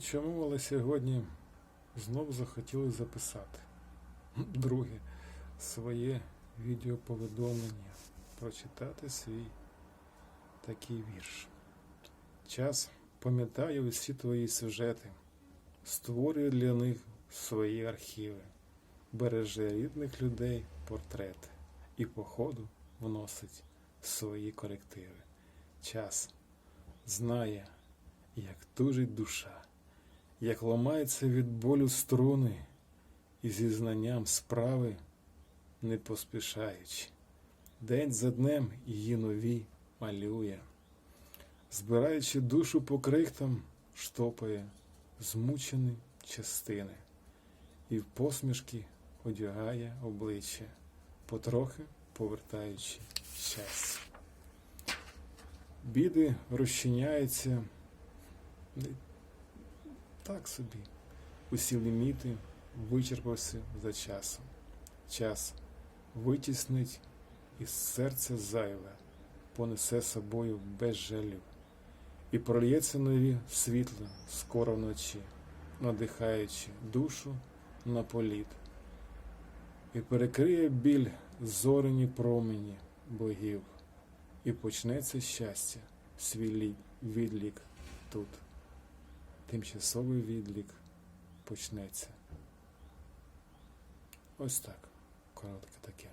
Чому, але сьогодні знов захотіли записати друге своє відеоповідомлення, прочитати свій такий вірш. Час пам'ятає усі твої сюжети, створює для них свої архіви, береже рідних людей портрети і по ходу вносить свої корективи. Час знає, як тужить душа, як ламається від болю струни, і зі знанням справи не поспішаючи, день за днем її нові малює, збираючи душу по крихтам, штопає змучені частини, і в посмішки одягає обличчя, потрохи повертаючи щастя. Біди розчиняються так собі. Усі ліміти вичерпався за часом. Час витіснить із серця зайве, понесе собою без жалю, і прольється нові світло скоро вночі, надихаючи душу на політ, і перекриє біль зорені промені богів, і почнеться щастя, свій відлік тут. Тимчасовий відлік почнеться. Ось так. Коротке таке.